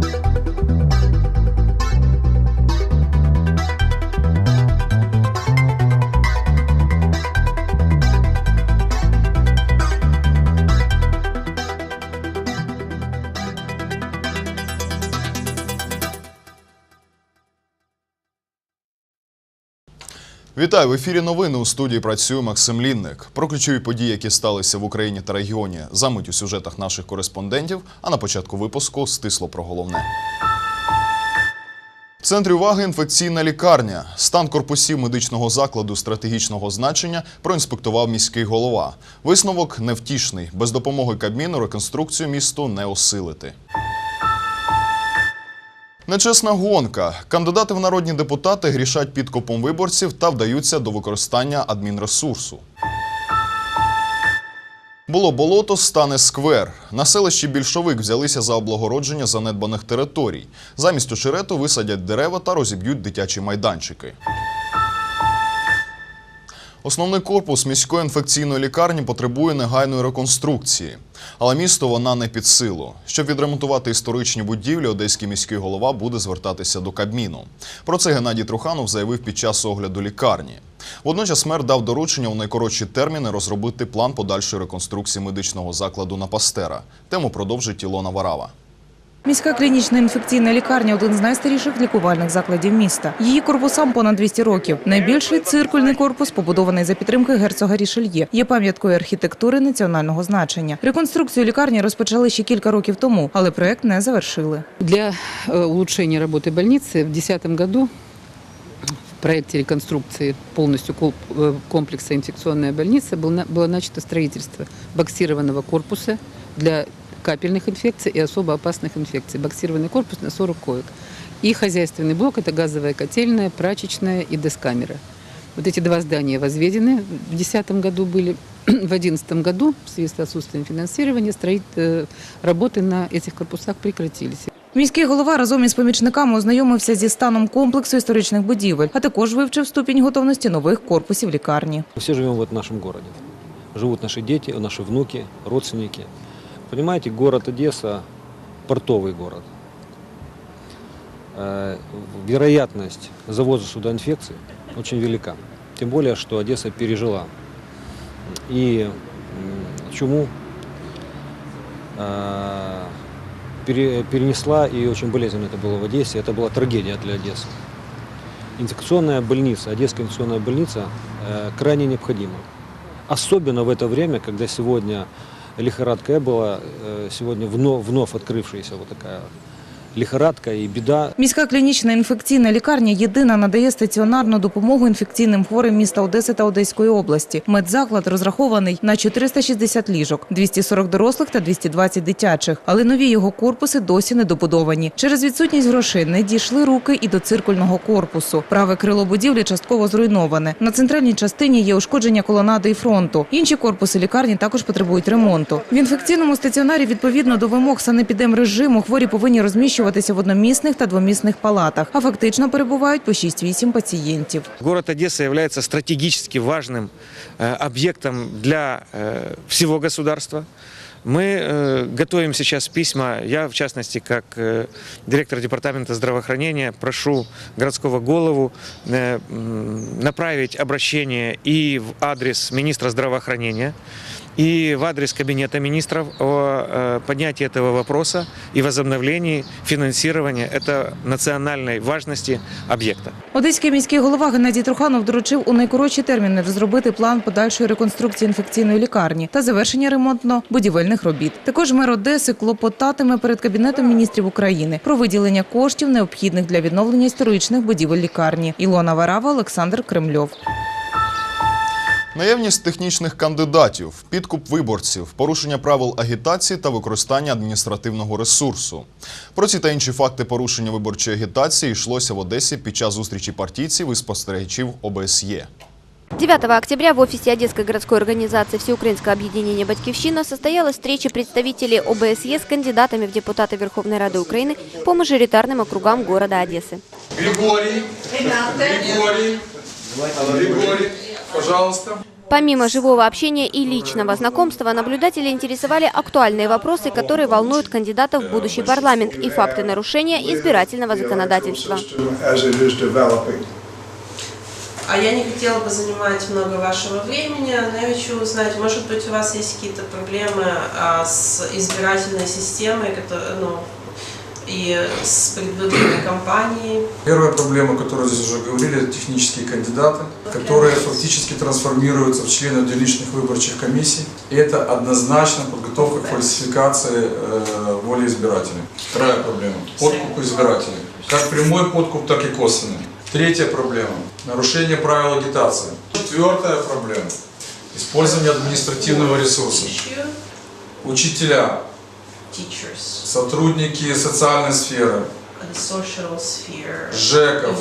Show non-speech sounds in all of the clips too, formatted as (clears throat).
Thank you. Вітаю в ефірі. Новини у студії працює Максим Лінник. Про ключові події, які сталися в Україні та регіоні, замить у сюжетах наших кореспондентів. А на початку випуску стисло про головне. В центрі уваги інфекційна лікарня. Стан корпусів медичного закладу стратегічного значення проінспектував міський голова. Висновок невтішний. Без допомоги Кабміну реконструкцію місту не осилити. Нечесна гонка. Кандидати в народні депутати грішать підкупом виборців та вдаються до використання адмінресурсу. Було болото, стане сквер. На селищі більшовик взялися за облагородження занедбаних територій. Замість очерету висадять дерева та розіб'ють дитячі майданчики. Основний корпус міської інфекційної лікарні потребує негайної реконструкції. Але місту вона не під силу. Щоб відремонтувати історичні будівлі, одеський міський голова буде звертатися до Кабміну. Про це Геннадій Труханов заявив під час огляду лікарні. Водночас мер дав доручення у найкоротші терміни розробити план подальшої реконструкції медичного закладу на Пастера. Тему продовжить Ілона Варава. Міська клінічна інфекційна лікарня один з найстаріших лікувальних закладів міста. Її корпусам понад 200 років. Найбільший циркульний корпус, побудований за підтримки герцога Рішельє, є пам'яткою архітектури національного значення. Реконструкцію лікарні розпочали ще кілька років тому, але проект не завершили. Для э, улучшения работы больницы в 2010 году в проекте реконструкции полностью кол- э, комплекса инфекционная больница был на- было начато строительство боксированного корпуса для капельных инфекций и особо опасных инфекций. Боксированный корпус на 40 коек. И хозяйственный блок – это газовая котельная, прачечная и дескамера. Вот эти два здания возведены в 2010 году были. (clears throat) В 2011 году в связи с отсутствием финансирования строит, э, работы на этих корпусах прекратились. Міський голова разом із помічниками ознайомився зі станом комплексу історичних будівель, а також вивчив ступінь готовності нових корпусів лікарні. Мы все живем в нашем городе. Живут наши дети, наши внуки, родственники. Понимаете, город Одесса – портовый город. Э, Вероятность завоза сюда инфекций очень велика. Тем более, что Одесса пережила и чуму, э, пере- перенесла, и очень болезненно это было в Одессе. Это была трагедия для Одессы. Инфекционная больница, Одесская инфекционная больница э, крайне необходима. Особенно в это время, когда сегодня лихорадка была, э, сегодня вновь, вновь открывшаяся вот такая лихорадка и беда. Міська клінічна інфекційна лікарня єдина надає стаціонарну допомогу інфекційним хворим міста Одеси та Одеської області. Медзаклад розрахований на 460 ліжок, 240 дорослих та 220 дитячих. Але нові його корпуси досі не добудовані. Через відсутність грошей не дійшли руки і до циркульного корпусу. Праве крило будівлі частково зруйноване. На центральній частині є ушкодження колонади і фронту. Інші корпуси лікарні також потребують ремонту. В інфекційному стаціонарі відповідно до вимог санепідемрежиму хворі повинні розміщуватися в одномісних та двомісних палатах, а фактично перебувають по 6-8 пацієнтів. Город Одесса является стратегически важным э, объектом для э, всего государства. Мы э, готовим сейчас письма, я в частности как э, директор департамента здравоохранения прошу городского голову э, м, направить обращение и в адрес министра здравоохранения, и в адрес Кабинета министров о э, поднятии этого вопроса и возобновлении финансирования этого национальной важности объекта. Одеський міський голова Геннадій Труханов доручив у найкоротші терміни розробити план подальшої реконструкції інфекційної лікарні та завершення ремонтно-будівельних робіт. Також мер Одеси клопотатиме перед Кабінетом міністрів України про виділення коштів, необхідних для відновлення історичних будівель лікарні. Ілона Варава, Олександр Кремльов. Наявність технічних кандидатів, підкуп виборців, порушення правил агітації та використання адміністративного ресурсу. Про ці та інші факти порушення виборчої агітації йшлося в Одесі під час зустрічі партійців і спостерігачів ОБСЄ. 9 октября в офисе Одесской городской организации Всеукраинское объединение «Батькивщина» состоялась встреча представителей ОБСЕ с кандидатами в депутаты Верховной Рады Украины по мажоритарным округам города Одессы. Григорий. Григорий. Григорий, Пожалуйста. Помимо живого общения и личного знакомства, наблюдатели интересовали актуальные вопросы, которые волнуют кандидатов в будущий парламент и факты нарушения избирательного законодательства. А я не хотела бы занимать много вашего времени, но я хочу узнать, может быть, у вас есть какие-то проблемы а, с избирательной системой, которая, ну, и с предвыборной кампанией. Первая проблема, о которой здесь уже говорили, это технические кандидаты, которые фактически трансформируются в членов деличных выборчих комиссий. И это однозначно подготовка к фальсификации э, воли избирателей. Вторая проблема – подкуп избирателей. Как прямой подкуп, так и косвенный. Третья проблема – нарушение правил агитации. Четвертая проблема – использование административного ресурса. Учителя, teachers, сотрудники социальной сферы, the social sphere, ЖЭКов,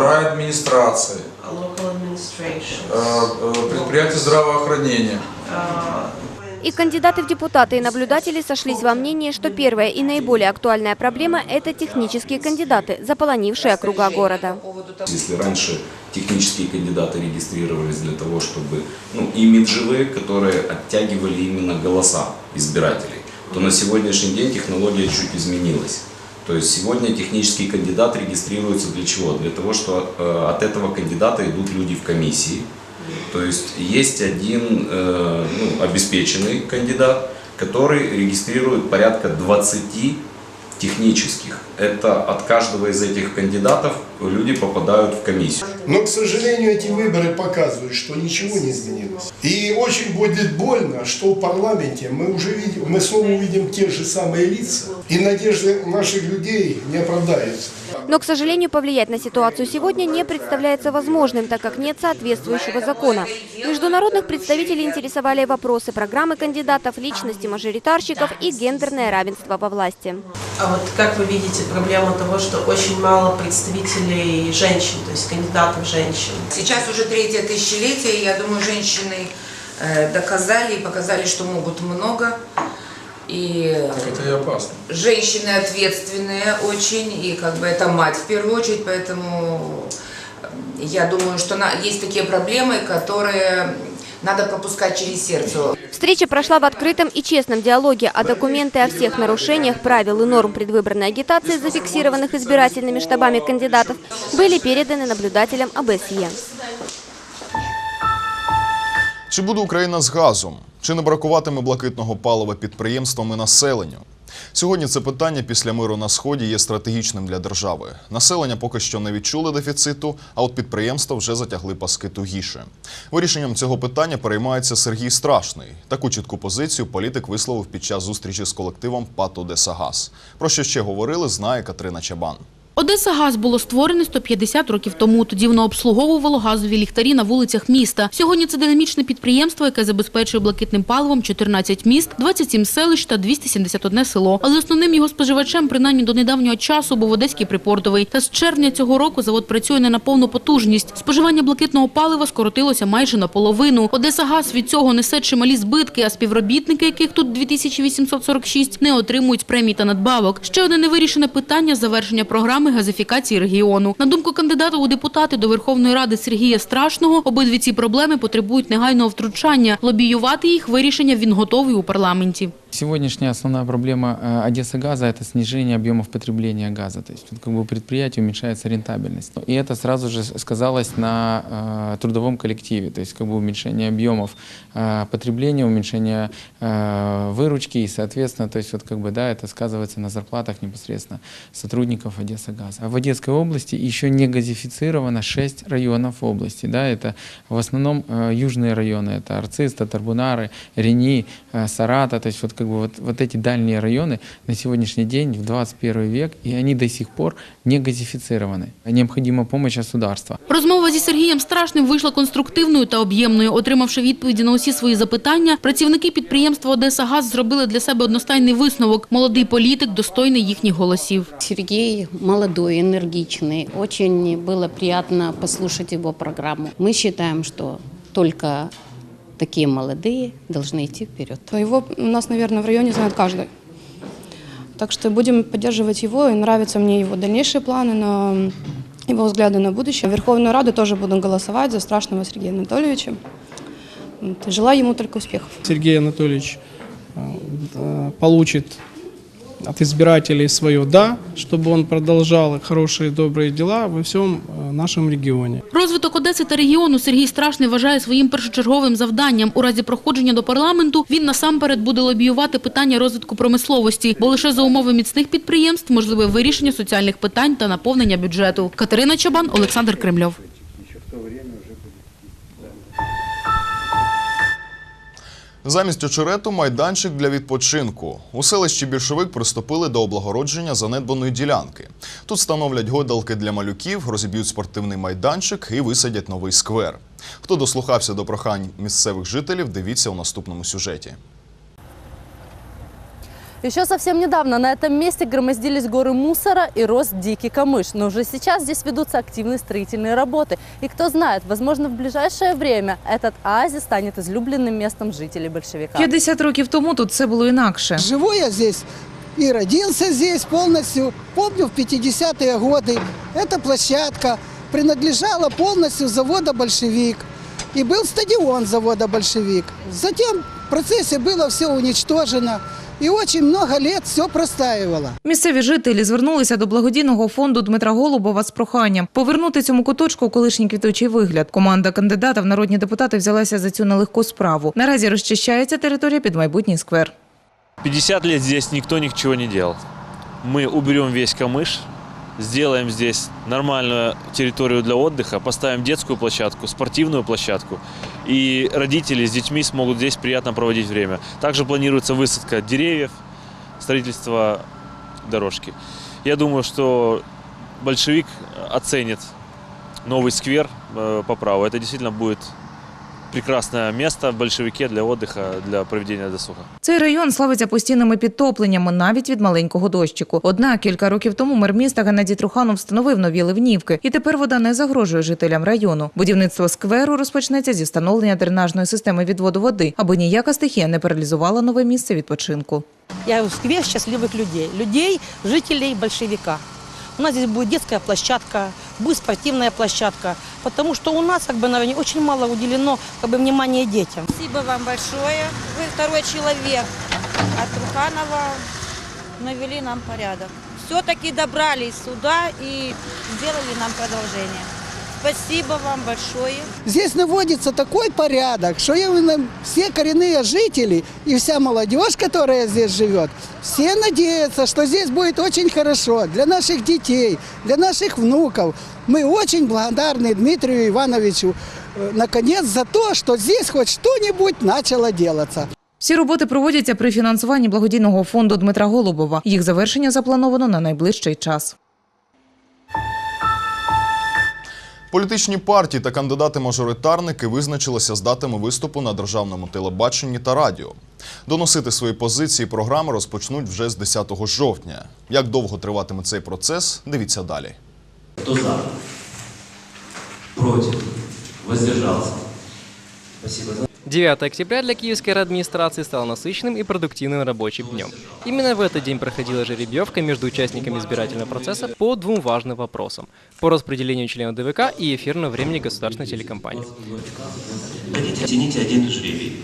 райадминистрации, local administrations. э, э, предприятия здравоохранения. а, И кандидаты в депутаты и наблюдатели сошлись во мнении, что первая и наиболее актуальная проблема – это технические кандидаты, заполонившие округа города. Если раньше технические кандидаты регистрировались для того, чтобы, ну, имиджевые, которые оттягивали именно голоса избирателей, то на сегодняшний день технология чуть изменилась. То есть сегодня технический кандидат регистрируется для чего? Для того, что э, от этого кандидата идут люди в комиссии. То есть есть один э, ну, обеспеченный кандидат, который регистрирует порядка 20 технических. Это от каждого из этих кандидатов люди попадают в комиссию. Но, к сожалению, эти выборы показывают, что ничего не изменилось. И очень будет больно, что в парламенте мы уже видим, мы снова увидим те же самые лица, и надежды наших людей не оправдаются. Но, к сожалению, повлиять на ситуацию сегодня не представляется возможным, так как нет соответствующего закона. Международных представителей интересовали вопросы программы кандидатов, личности мажоритарщиков и гендерное равенство во власти. А вот как вы видите проблему того, что очень мало представителей женщин, то есть кандидатов женщин? Сейчас уже третье тысячелетие, я думаю, женщины э, доказали и показали, что могут много. И Так это и опасно. женщины ответственные очень, и как бы это мать в первую очередь, поэтому я думаю, что на, есть такие проблемы, которые надо пропускать через сердце. Встреча прошла в открытом и честном диалоге, а документы о всех нарушениях правил и норм предвыборной агитации, зафиксированных избирательными штабами кандидатов, были переданы наблюдателям ОБСЕ. Чи буде Україна з газом? Чи не бракуватиме блакитного палива підприємствам і населенню? Сьогодні це питання після миру на сході є стратегічним для держави. Населення поки що не відчули дефіциту, а от підприємства вже затягли паски тугіше. Вирішенням цього питання переймається Сергій Страшний. Таку чітку позицію політик висловив під час зустрічі з колективом ПАТ «Одесагаз». Про що ще говорили, знає Катерина Чабан. Одеса Газ було створене 150 років тому. Тоді воно обслуговувало газові ліхтарі на вулицях міста. Сьогодні це динамічне підприємство, яке забезпечує блакитним паливом 14 міст, 27 селищ та 271 село. Але основним його споживачем, принаймні до недавнього часу, був Одеський припортовий. Та з червня цього року завод працює не на повну потужність. Споживання блакитного палива скоротилося майже наполовину. Одеса Газ від цього несе чималі збитки, а співробітники, яких тут 2846, не отримують премій та надбавок. Ще одне невирішене питання – завершення програми газифікації регіону. На думку кандидата у депутати до Верховної Ради Сергія Страшного, обидві ці проблеми потребують негайного втручання. Лобіювати їх вирішення він готовий у парламенті. Сегодняшняя основная проблема э, Одесса газа – это снижение объемов потребления газа. То есть как бы у предприятия уменьшается рентабельность. И это сразу же сказалось на э, трудовом коллективе. То есть как бы уменьшение объемов э, потребления, уменьшение э, выручки и, соответственно, то есть вот как бы, да, это сказывается на зарплатах непосредственно сотрудников Одесса газа. А в Одесской области еще не газифицировано 6 районов области. Да, это в основном э, южные районы. Это Арциз, Татарбунары, Рени, э, Сарата. То есть вот как бы вот, вот эти дальние районы на сегодняшний день, в 21 век, и они до сих пор не газифицированы. Необходима помощь государства. Розмова зі Сергієм Страшним вийшла конструктивною та об'ємною. Отримавши відповіді на усі свої запитання, працівники підприємства «Одеса Газ» зробили для себе одностайний висновок. Молодий політик достойний їхніх голосів. Сергей молодой, энергичный. Очень было приятно послушать его программу. Мы считаем, что только такие молодые должны идти вперед. Его у нас, наверное, в районе знает каждый. Так что будем поддерживать его, и нравятся мне его дальнейшие планы на его взгляды на будущее. В Верховную Раду тоже буду голосовать за страшного Сергея Анатольевича. Вот, и желаю ему только успехов. Сергей Анатольевич э, э, получит от избирателей свое «да», чтобы он продолжал хорошие, добрые дела во всем э, нашем регионе. Розвиток Одеси та регіону Сергій Страшний вважає своїм першочерговим завданням. У разі проходження до парламенту він насамперед буде лобіювати питання розвитку промисловості, бо лише за умови міцних підприємств можливе вирішення соціальних питань та наповнення бюджету. Катерина Чабан, Олександр Кремльов. Замість очерету майданчик для відпочинку. У селищі Більшовик приступили до облагородження занедбаної ділянки. Тут встановлять гойдалки для малюків, розіб'ють спортивний майданчик і висадять новий сквер. Хто дослухався до прохань місцевих жителів, дивіться у наступному сюжеті. Еще совсем недавно на этом месте громоздились горы мусора и рос дикий камыш. Но уже сейчас здесь ведутся активные строительные работы. И кто знает, возможно, в ближайшее время этот оазис станет излюбленным местом жителей большевика. 50 років тому тут все було інакше. Живу я здесь и родился здесь полностью. Помню в 50-е годы эта площадка принадлежала полностью завода «Большевик». И был стадион завода «Большевик». Затем в процессе было все уничтожено. И дуже много років все простаювало. Місцеві жителі звернулися до благодійного фонду Дмитра Голубова з проханням повернути цьому куточку колишній квітучий вигляд. Команда кандидата в народні депутати взялася за цю нелегку справу. Наразі розчищається територія під майбутній сквер. 50 років тут ніхто нічого не робив. Ми уберемо весь камыш, сделаем здесь нормальную территорию для отдыха, поставим детскую площадку, спортивную площадку, и родители с детьми смогут здесь приятно проводить время. Также планируется высадка деревьев, строительство дорожки. Я думаю, что большевик оценит новый сквер э, по праву. Это действительно будет прекрасное место в большевике для отдыха, для проведения досуга. Цей район славиться постійними підтопленнями навіть від маленького дощику. Однак кілька років тому мер міста Геннадій Труханов встановив нові ливнівки, і тепер вода не загрожує жителям району. Будівництво скверу розпочнеться зі встановлення дренажної системи відводу води, аби ніяка стихія не паралізувала нове місце відпочинку. Я в сквер счастливых людей. Людей, жителей большевика. У нас здесь будет детская площадка, будет спортивная площадка, потому что у нас как бы на районе очень мало уделено как бы, внимания детям. Спасибо вам большое. Вы второй человек от Труханова навели нам порядок. Все-таки добрались сюда и сделали нам продолжение. Спасибо вам большое. Здесь наводится такой порядок, что именно все коренные жители и вся молодежь, которая здесь живет, все надеются, что здесь будет очень хорошо для наших детей, для наших внуков. Мы очень благодарны Дмитрию Ивановичу, э, наконец, за то, что здесь хоть что-нибудь начало делаться. Всі роботи проводяться при фінансуванні благодійного фонду Дмитра Голубова. Їх завершення заплановано на найближчий час. Політичні партії та кандидати-мажоритарники визначилися з датами виступу на державному телебаченні та радіо. Доносити свої позиції програми розпочнуть вже з 10 жовтня. Як довго триватиме цей процес, дивіться далі. Хто за? Проти? Воздержался? Спасибо. 9 октября для киевской администрации стал насыщенным и продуктивным рабочим днем. Именно в этот день проходила жеребьевка между участниками избирательного процесса по двум важным вопросам – по распределению членов ДВК и эфирного времени государственной телекомпании. Хотите, тяните один жребий.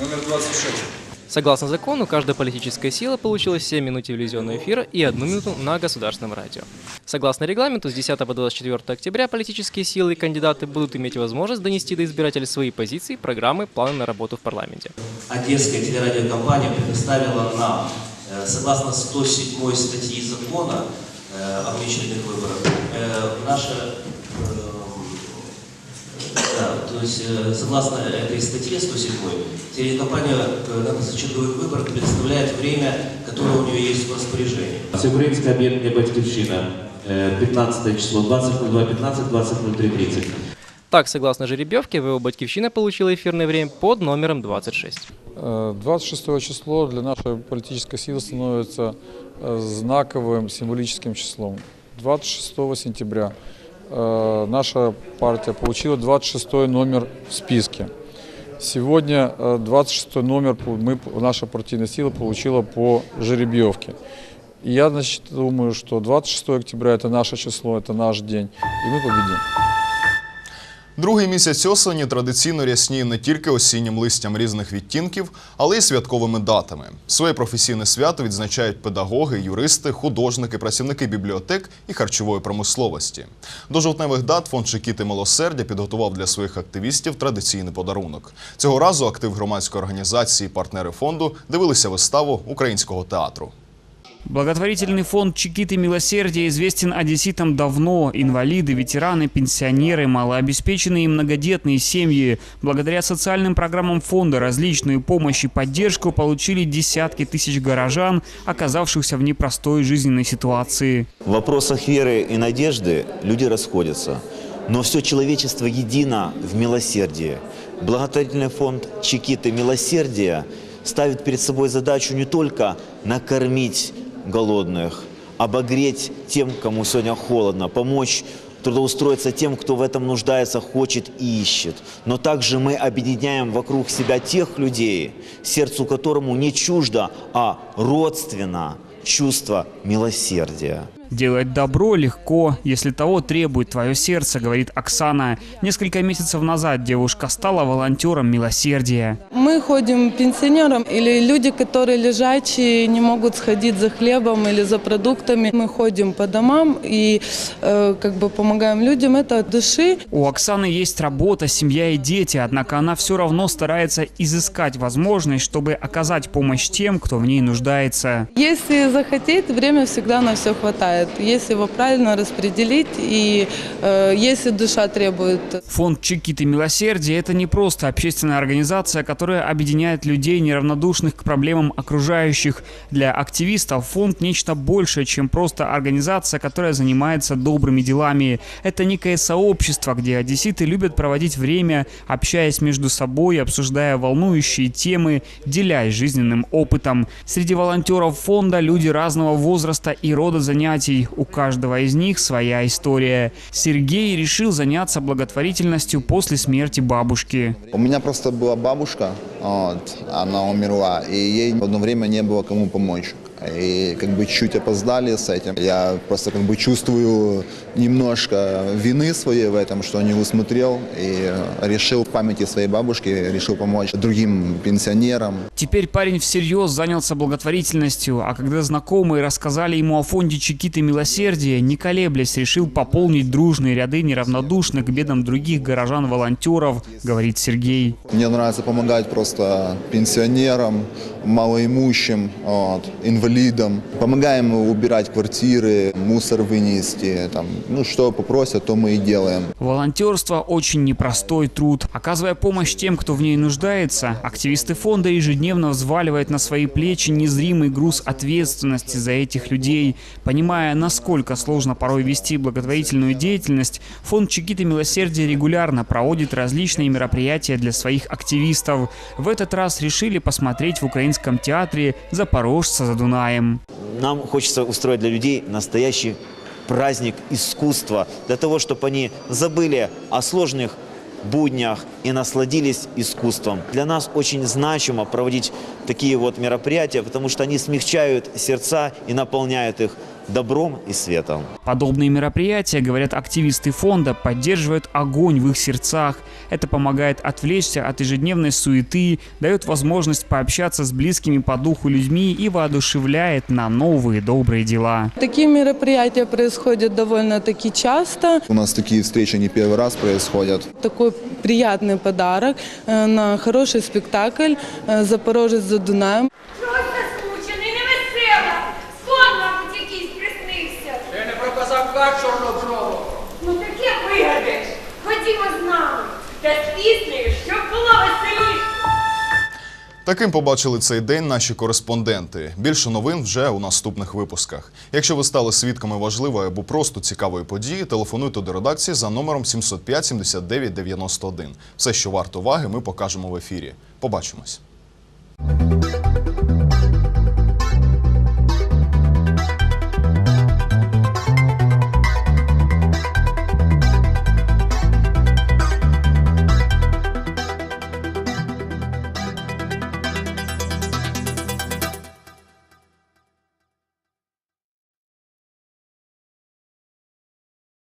Номер 26. Согласно закону, каждая политическая сила получила 7 минут телевизионного эфира и 1 минуту на государственном радио. Согласно регламенту, с 10 по 24 октября политические силы и кандидаты будут иметь возможность донести до избирателей свои позиции, программы, планы на работу в парламенте. Одесская телерадиокомпания предоставила нам, э, согласно 107 статьи закона э, о внеочередных выборах, э, наше да, то есть, э, согласно этой статье 107, телекомпания э, на позачерговых выборах предоставляет время, которое у нее есть в распоряжении. Всеукраинская объединение «Батькивщина», э, 15 число, 20.02.15, 20.03.30. Так, согласно жеребьевке, ВО «Батькивщина» получила эфирное время под номером 26. Э, 26 число для нашей политической силы становится э, знаковым символическим числом. 26 сентября э, наша партия получила 26 номер в списке. Сегодня э, 26 номер по- мы, наша партийная сила получила по жеребьевке. И я значит, думаю, что 26 октября это наше число, это наш день, и мы победим. Другий місяць осені традиційно рясніє не тільки осіннім листям різних відтінків, але й святковими датами. Своє професійне свято відзначають педагоги, юристи, художники, працівники бібліотек і харчової промисловості. До жовтневих дат фонд Чекіти Милосердя підготував для своїх активістів традиційний подарунок. Цього разу актив громадської організації партнери фонду дивилися виставу українського театру. Благотворительный фонд «Чекиты милосердия» известен одесситам давно. Инвалиды, ветераны, пенсионеры, малообеспеченные и многодетные семьи. Благодаря социальным программам фонда различную помощь и поддержку получили десятки тысяч горожан, оказавшихся в непростой жизненной ситуации. В вопросах веры и надежды люди расходятся, но все человечество едино в милосердии. Благотворительный фонд «Чекиты милосердия» ставит перед собой задачу не только накормить голодных, обогреть тем, кому сегодня холодно, помочь трудоустроиться тем, кто в этом нуждается, хочет и ищет. Но также мы объединяем вокруг себя тех людей, сердцу которому не чуждо, а родственно чувство милосердия. Делать добро легко, если того требует твое сердце, говорит Оксана. Несколько месяцев назад девушка стала волонтером милосердия. Мы ходим пенсионерам или люди, которые лежачие, не могут сходить за хлебом или за продуктами. Мы ходим по домам и э, как бы помогаем людям. Это от души. У Оксаны есть работа, семья и дети, однако она все равно старается изыскать возможность, чтобы оказать помощь тем, кто в ней нуждается. Если захотеть, время всегда на все хватает. Если его правильно распределить и э, если душа требует. Фонд «Чекиты милосердия» – это не просто общественная организация, которая объединяет людей, неравнодушных к проблемам окружающих. Для активистов фонд – нечто большее, чем просто организация, которая занимается добрыми делами. Это некое сообщество, где одесситы любят проводить время, общаясь между собой, обсуждая волнующие темы, делясь жизненным опытом. Среди волонтеров фонда люди разного возраста и рода занятий. У каждого из них своя история. Сергей решил заняться благотворительностью после смерти бабушки. У меня просто была бабушка, вот, она умерла, и ей в одно время не было кому помочь. И как бы чуть опоздали с этим. Я просто как бы чувствую немножко вины своей в этом, что не усмотрел и решил в памяти своей бабушки, решил помочь другим пенсионерам. Теперь парень всерьез занялся благотворительностью, а когда знакомые рассказали ему о фонде Чекиты Милосердия, не колеблясь, решил пополнить дружные ряды неравнодушных к бедам других горожан-волонтеров, говорит Сергей. Мне нравится помогать просто пенсионерам, малоимущим, вот, инвалидам. Помогаем убирать квартиры, мусор вынести, там, ну что попросят, то мы и делаем. Волонтерство – очень непростой труд. Оказывая помощь тем, кто в ней нуждается, активисты фонда ежедневно взваливают на свои плечи незримый груз ответственности за этих людей. Понимая, насколько сложно порой вести благотворительную деятельность, фонд «Чекиты милосердия» регулярно проводит различные мероприятия для своих активистов. В этот раз решили посмотреть в Украинском театре «Запорожца за Дунаем». Нам хочется устроить для людей настоящий праздник искусства, для того, чтобы они забыли о сложных буднях и насладились искусством. Для нас очень значимо проводить такие вот мероприятия, потому что они смягчают сердца и наполняют их добром и светом. Подобные мероприятия, говорят активисты фонда, поддерживают огонь в их сердцах. Это помогает отвлечься от ежедневной суеты, дает возможность пообщаться с близкими по духу людьми и воодушевляет на новые добрые дела. Такие мероприятия происходят довольно-таки часто. У нас такие встречи не первый раз происходят. Такой приятный подарок э, на хороший спектакль э, «Запорожец за Дунаем». Та з щоб було веселіше. Таким побачили цей день наші кореспонденти. Більше новин вже у наступних випусках. Якщо ви стали свідками важливої або просто цікавої події, телефонуйте до редакції за номером 705 79 91. Все, що варто уваги, ми покажемо в ефірі. Побачимось.